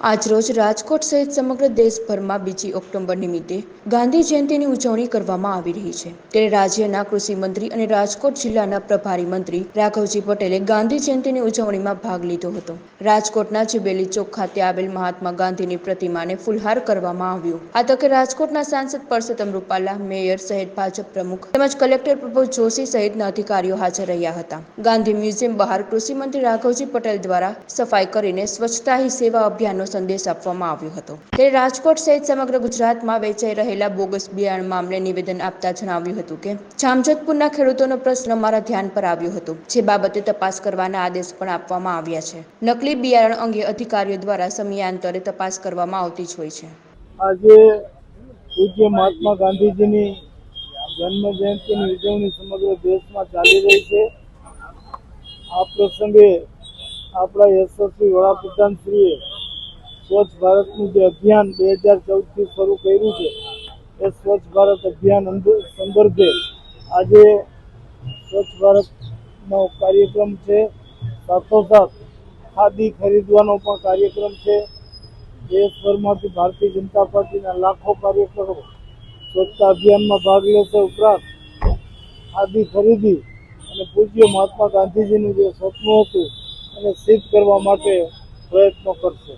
આજરોજ રાજકોટ સહિત સમગ્ર દેશભરમાં બીજી ઓક્ટોબર નિમિત્તે ગાંધી જયંતિની ઉજવણી કરવામાં આવી રહી છે. ત્યારે રાજ્યના કૃષિ મંત્રી અને રાજકોટ જિલ્લાના પ્રભારી મંત્રી રાઘવજી પટેલે ગાંધી જયંતિની ઉજવણીમાં ભાગ લીધો હતો. રાજકોટના જુબેલી ચોક ખાતે આવેલ મહાત્મા ગાંધીની પ્રતિમાને ફુલહાર કરવામાં આવ્યું. આ તકે રાજકોટના સાંસદ પરસોત્તમ રૂપાલા, મેયર સહિત ભાજપ પ્રમુખ તેમજ કલેક્ટર પ્રભુ જોશી સહિતના અધિકારીઓ હાજર રહ્યા હતા. ગાંધી મ્યુઝિયમ બહાર કૃષિ મંત્રી રાઘવજી પટેલ દ્વારા સફાઈ કરીને સ્વચ્છતા હી સેવા અભિયાનનો સંદેશ આપવામાં આવ્યો હતો. ત્યારે રાજકોટ સહિત સમગ્ર ગુજરાતમાં વેચાઈ રહેલા બોગસ બિયારણ મામલે નિવેદન આપતા જણાવ્યું હતું કે, જામજોધપુરના ખેડૂતોનો પ્રશ્ન મારા ધ્યાન પર આવ્યો હતો, જે બાબતે તપાસ કરવાના આદેશ પણ આપવામાં આવ્યા છે. નકલી બિયારણ અંગે અધિકારીઓ દ્વારા સમયાંતરે તપાસ કરવામાં આવતી જ હોય છે. આજે પૂજ્ય મહાત્મા ગાંધીજીની જન્મ જયંતિની ઉજવણી સમગ્ર દેશમાં ચાલી રહી છે. આ પ્રસંગે આપણા યશસ્વી વડાપ્રધાનશ્રીએ સ્વચ્છ ભારતનું જે અભિયાન બે હજાર ચૌદથી શરૂ કર્યું છે, એ સ્વચ્છ ભારત અભિયાન સંદર્ભે આજે સ્વચ્છ ભારતનો કાર્યક્રમ છે. સાથોસાથ ખાદી ખરીદવાનો પણ કાર્યક્રમ છે. દેશભરમાંથી ભારતીય જનતા પાર્ટીના લાખો કાર્યકરો સ્વચ્છતા અભિયાનમાં ભાગ લેશે ઉપરાંત ખાદી ખરીદી અને પૂજ્ય મહાત્મા ગાંધીજીનું જે સ્વપ્ન હતું એને સિદ્ધ કરવા માટે પ્રયત્નો કરશે.